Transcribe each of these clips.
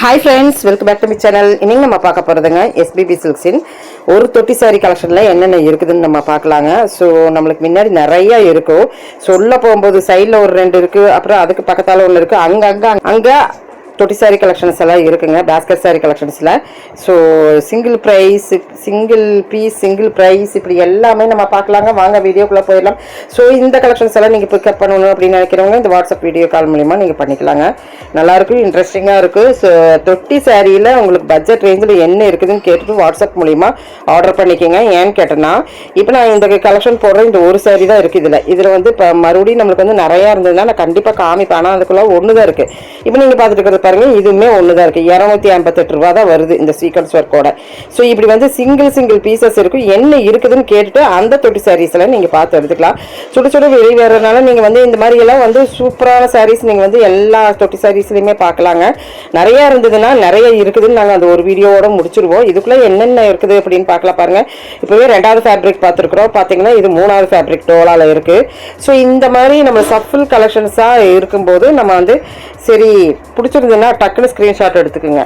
Hi friends welcome back to me channel இன்னைக்கு நம்ம பார்க்க போகிறதுங்க எஸ்பிபி சில்க்ஸின் ஒரு தொட்டி சாரி கலெக்ஷனில் என்னென்ன இருக்குதுன்னு நம்ம பார்க்கலாங்க. ஸோ நம்மளுக்கு முன்னாடி நிறையா இருக்கும். சொல்ல போகும்போது சைடில் ஒரு ரெண்டு இருக்குது அப்புறம் அதுக்கு பக்கத்தால் ஒன்று இருக்குது அங்கங்கே அங்கே தொட்டி சாரி கலெக்ஷன்ஸ் எல்லாம் இருக்குங்க basket sari கலெக்ஷன்ஸில் so single price single piece single price இப்படி எல்லாமே நம்ம பார்க்கலாங்க. வாங்க வீடியோக்குள்ளே போயிடலாம். ஸோ இந்த கலெக்ஷன்ஸ் எல்லாம் நீங்கள் பிக்கப் பண்ணணும் அப்படின்னு நினைக்கிறவங்க இந்த வாட்ஸ்அப் வீடியோ கால் மூலிமா நீங்கள் பண்ணிக்கலாங்க. நல்லாயிருக்கும் இன்ட்ரெஸ்டிங்காக இருக்குது ஸோ தொட்டி சாரியில் உங்களுக்கு பட்ஜெட் ரேஞ்சில் என்ன இருக்குதுன்னு கேட்டுட்டு வாட்ஸ்அப் மூலிமா ஆர்டர் பண்ணிக்கோங்க. ஏன்னு கேட்டேன்னா இப்போ நான் இந்த கலெக்ஷன் போடுற இந்த ஒரு சாரி தான் இருக்குது இதில். இதில் வந்து இப்போ மறுபடியும் நம்மளுக்கு வந்து நிறையா இருந்ததுன்னா நான் கண்டிப்பாக காமிப்பேன். ஆனால் அதுக்குள்ளே ஒன்று தான் இருக்குது இப்போ நீங்கள் பார்த்துட்டு இருக்கிறது பாருங்க இதுவுமே ஒன்று தான் இருக்குது இரநூத்தி ஐம்பத்தெட்டு ரூபா தான் வருது இந்த சீக்வன்ஸ் ஒர்க்கோட ஸோ இப்படி வந்து சிங்கிள் சிங்கிள் பீசஸ் இருக்கும். என்ன இருக்குதுன்னு கேட்டுட்டு அந்த தொட்டி சாரீஸ்ல நீங்கள் பார்த்து எடுத்துக்கலாம். சுட சுட வெளியே வர்றதுனால நீங்கள் வந்து இந்த மாதிரி எல்லாம் வந்து சூப்பரான சாரீஸ் நீங்கள் வந்து எல்லா தொட்டி சாரீஸ்லையுமே பார்க்கலாங்க. நிறைய இருந்ததுன்னா நிறைய இருக்குதுன்னு நாங்கள் அந்த ஒரு வீடியோவோட முடிச்சிருவோம். இதுக்குள்ளே என்னென்ன இருக்குது அப்படின்னு பார்க்கலாம் பாருங்க. இப்போவே ரெண்டாவது ஃபேப்ரிக் பார்த்துருக்குறோம். பார்த்தீங்கன்னா இது மூணாவது ஃபேப்ரிக் டோலால இருக்குது ஸோ இந்த மாதிரி நம்ம சஃபில் கலெக்ஷன்ஸாக இருக்கும்போது நம்ம வந்து சரி பிடிச்சிருந்ததுன்னா டக்குன்னு ஸ்க்ரீன்ஷாட் எடுத்துக்கோங்க.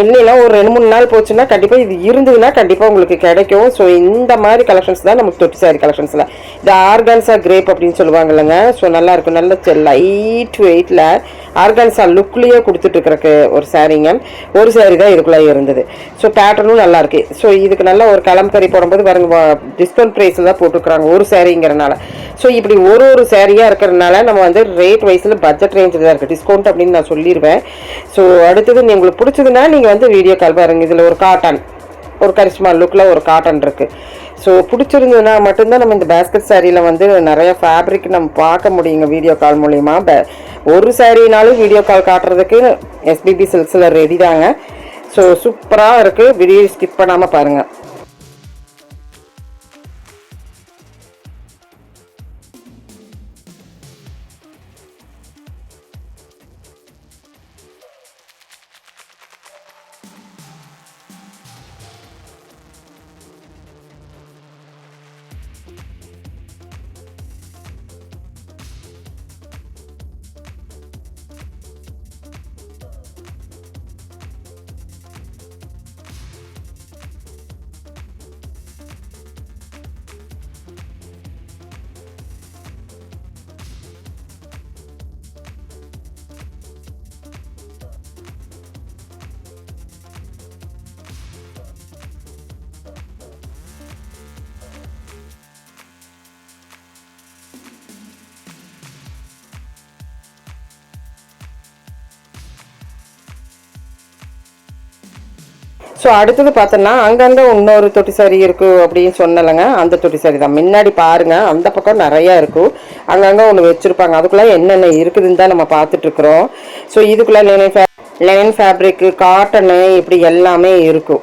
இல்லைன்னா ஒரு ரெண்டு மூணு நாள் போச்சுன்னா கண்டிப்பாக இது இருந்ததுன்னா கண்டிப்பாக உங்களுக்கு கிடைக்கும். ஸோ இந்த மாதிரி கலெக்ஷன்ஸ் தான் நமக்கு தொட்டி சாரி கலெக்ஷன்ஸில் இது ஆர்கான்ஸா கிரேப் அப்படின்னு சொல்லுவாங்க இல்லைங்க. ஸோ நல்லாயிருக்கும் நல்ல லைட் வெயிட்டில் ஆர்கான்சா லுக்லேயே கொடுத்துட்ருக்குறக்கு ஒரு சாரீங்க ஒரு சாரி தான் இதுக்குள்ளே இருந்தது. ஸோ பேட்டர்னும் நல்லா இருக்கு. ஸோ இதுக்கு நல்ல ஒரு கலம்கறி போடும்போது பாருங்க டிஸ்கவுண்ட் ப்ரைஸில் தான் போட்டுருக்குறாங்க ஒரு சாரிங்கிறனால ஸோ இப்படி ஒரு ஒரு சாரியாக இருக்கிறதுனால நம்ம வந்து ரேட் வைஸில் பட்ஜெட் ரேஞ்சில் தான் இருக்குது டிஸ்கவுண்ட் அப்படின்னு நான் சொல்லிடுவேன் ஸோ அடுத்தது நீ உங்களுக்கு பிடிச்சதுன்னா நீங்கள் வந்து வீடியோ கால் பாருங்க. இதில் ஒரு காட்டன் ஒரு கரிஷ்மா லுக்கில் ஒரு காட்டன் இருக்குது ஸோ பிடிச்சிருந்ததுன்னா மட்டும்தான் நம்ம இந்த பேஸ்கெட் சாரியில் வந்து நிறையா ஃபேப்ரிக் நம்ம பார்க்க முடியுங்க வீடியோ கால் மூலிமா ஒரு சாரினாலும் வீடியோ கால் காட்டுறதுக்கு எஸ்பிபி சில்க்ஸில் ரெடி தாங்க. ஸோ சூப்பராக இருக்குது வீடியோ ஸ்கிப் பண்ணாமல் பாருங்கள் ஸோ அடுத்தது பார்த்தோன்னா அங்கங்கே இன்னொரு தொட்டி சாரி இருக்குது அப்படின்னு சொன்னலைங்க அந்த தொட்டி சாரி தான். முன்னாடி பாருங்கள் அந்த பக்கம் நிறையா இருக்கும் அங்கங்கே ஒன்று வச்சுருப்பாங்க. அதுக்குள்ளே என்னென்ன இருக்குதுன்னு தான் நம்ம பார்த்துட்ருக்குறோம் ஸோ இதுக்குள்ளே லெனின் ஃபே லெனின் ஃபேப்ரிக்கு காட்டனு இப்படி எல்லாமே இருக்கும்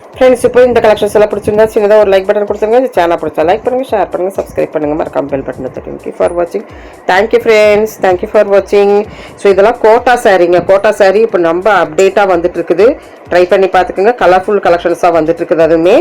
ஃப்ரெண்ட்ஸ் இப்போ இந்த கலெக்ஷன்ஸ் எல்லாம் பிடிச்சிருந்தா சின்னதாக ஒரு லைக் பட்டன் கொடுத்துருங்க. இந்த சேனல் பிடிச்சா லைக் பண்ணுங்கள் ஷேர் பண்ணுங்கள் சப்ஸ்கிரைப் பண்ணுங்கள் மறக்காம பெல் பட்டன் தேங்க்யூ ஃபார் வாட்சிங் தேங்க்யூ ஃப்ரெண்ட்ஸ் தேங்க்யூ ஃபார் வாட்சிங் ஸோ இதெல்லாம் கோட்டா சாரீங்க கோட்டா சாரீ இப்போ ரொம்ப அப்டேட்டாக வந்துட்டு இருக்குது. ட்ரை பண்ணி பார்த்துக்குங்க. கலர்ஃபுல் கலெக்ஷன்ஸாக வந்துட்டு இருக்குது. அதுவுமே